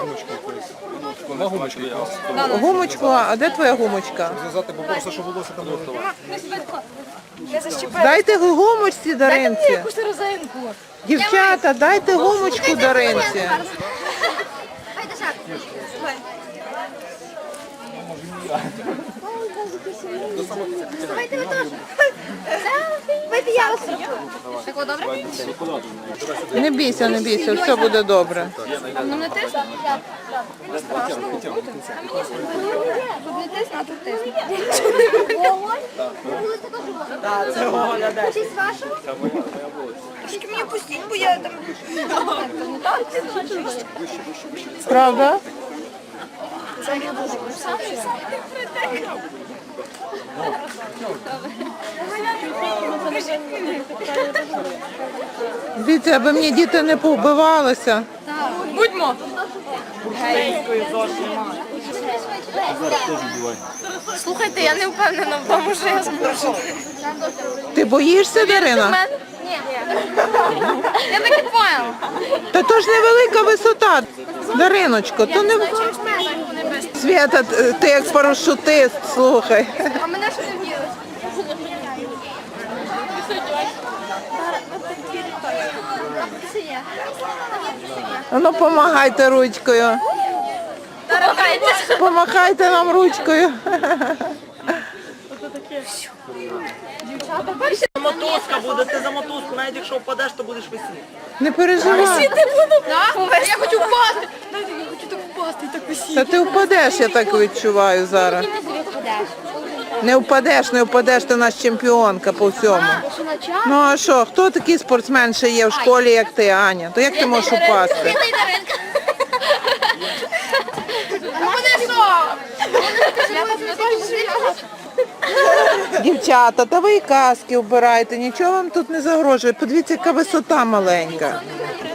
Гумочку. Гумочку, а де твоя гумочка? Зв'язати, бо просто, що волосся там защіпаю. Дайте гумочці Даринці. Якусь розинку. Дівчата, дайте гумочку Даринці. Давайте ви теж. Давайте я вас Так, добре? Не бійся, не бійся, все буде добре. Ну не тиск? Не страшно. Тут не тиск, а тут тиск. Це вашого? Трошки мені пустіть, бо я там... Правда? Дивіться, аби мені діти не повбивалися. Будьмо. Слухайте, я не впевнена в тому, що я зможу. Ти боїшся, Дарина? Ні. Я так і поняла. Та то ж невелика висота. Дариночко, то не Свята, ти як парашутист, слухай. А мене що не вділи? Ну, помагайте ручкою. Помахайте нам ручкою. Мотузка буде, ти за мотузку, навіть якщо впадеш, то будеш висіти. Не переживай. Я хочу впасти. Я хочу так впасти і так висіти. Та ти впадеш, я так відчуваю зараз. Не впадеш, не впадеш, ти наш чемпіонка по всьому. Ну а що, хто такий спортсмен ще є в школі, як ти, Аня? То як ти можеш упасти? А мене що? Дівчата, та ви і каски вбирайте, нічого вам тут не загрожує. Подивіться, яка висота маленька.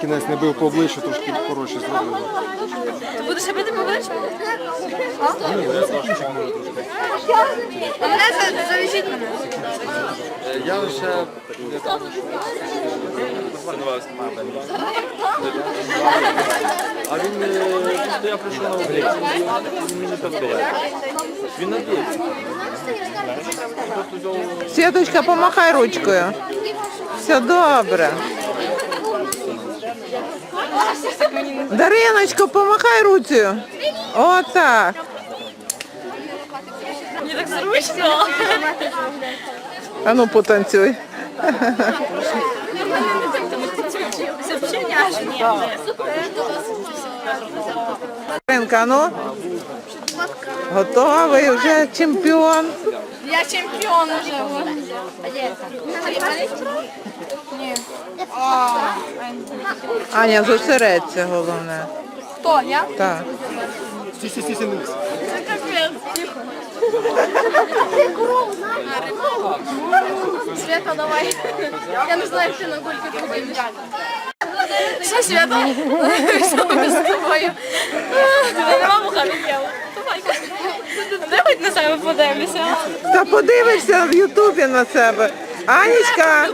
Кінець не бив по обличчю, трошки коротше зробили. Будеш бити по обличчю? А мене за- завезіть мене. Я лише просто я прийшов на. Мені так. Він. Святочка, помахай ручкою. Все добре. Дариночко, помахай руцею. Отак. Мені так зручно. А ну потанцюй. Це вченяшні. Даринка, ну. Готовий, вже чемпіон. Я чемпіон вже. Ні. Аня, зосередься, головне. Хто? Я? Так. Це капець. Света, давай. Я не знаю, ти на гульки тут Що ми з тобою? Нема вуха Давай хоч на себе подивлюся. Та подивишся в Ютубі на себе. Анічка,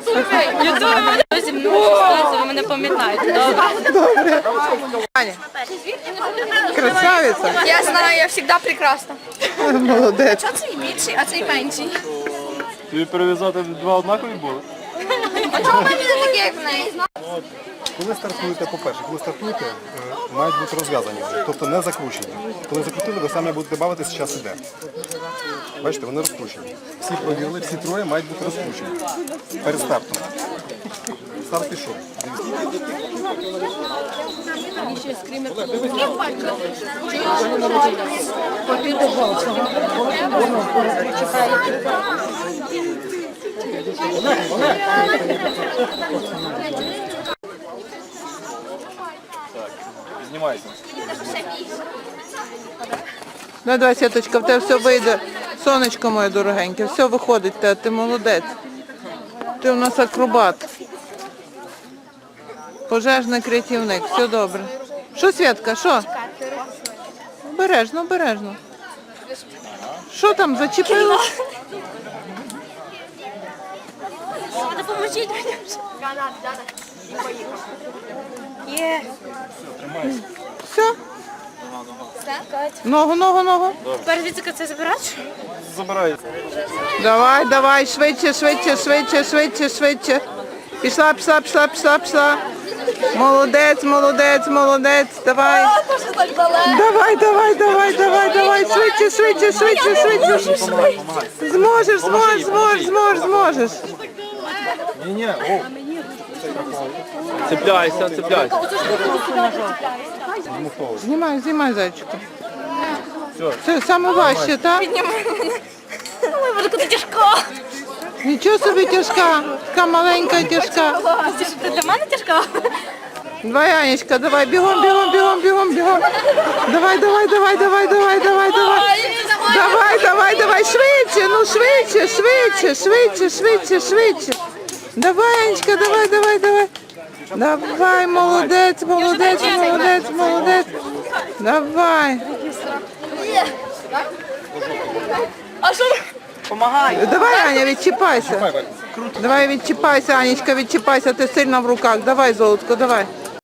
Ютуб мене зі мною щось, ви мене пам'ятаєте, добре? Аня, красавиця, Я знаю, я завжди прекрасна. молодець. А цей більший, а цей менший. Тобі перев'язати два однакові були? А чому в мене не такі, як в неї? Коли стартуєте, по-перше, коли стартуєте, е, мають бути розв'язані, тобто не закручені. Коли закрутили, ви самі будете бавитися, час іде. Бачите, вони розкручені. Всі провірили, всі троє мають бути розкручені. Перед стартом. Старт пішов. Знімайся. Ну, давай, Святочка, в тебе все вийде. Сонечко моє дорогеньке, все виходить, те, ти молодець. Ти у нас акробат. Пожежний рятівник, все добре. Що, Святка, що? Обережно, обережно. Що там, зачепило? допоможіть мені. Є. Все. Ногу, ногу, ногу. Тепер звідси це забирати? Забирай. Давай, давай, швидше, швидше, швидше, швидше, швидше. Пішла, пішла, пішла, пішла, пішла. Молодець, молодець, молодець. Давай. Давай, давай, давай, давай, давай. Швидше, швидше, швидше, швидше. Зможеш, зможеш, зможеш, зможеш, зможеш. Ні, ні, о, Цепляйся, цепляйся. Знімай, знімай, зайчику. Це саме важче, так? Ой, буде куди тяжко. Нічого собі тяжка, така маленька і тяжка. Це ж для мене тяжко. Давай, Анечка, давай, бігом, бігом, бігом, бігом, бігом. Давай, давай, давай, давай, давай, давай, давай. Давай, давай, давай, швидше, ну швидше, швидше, швидше, швидше, швидше. Давай, Анечка, давай, давай, давай. Давай, молодець, молодець, молодець, молодець. Давай. А що? Помагай. Давай, Аня, відчіпайся. Давай відчіпайся, Анечка, відчіпайся, ти сильно в руках. Давай, золотко, давай.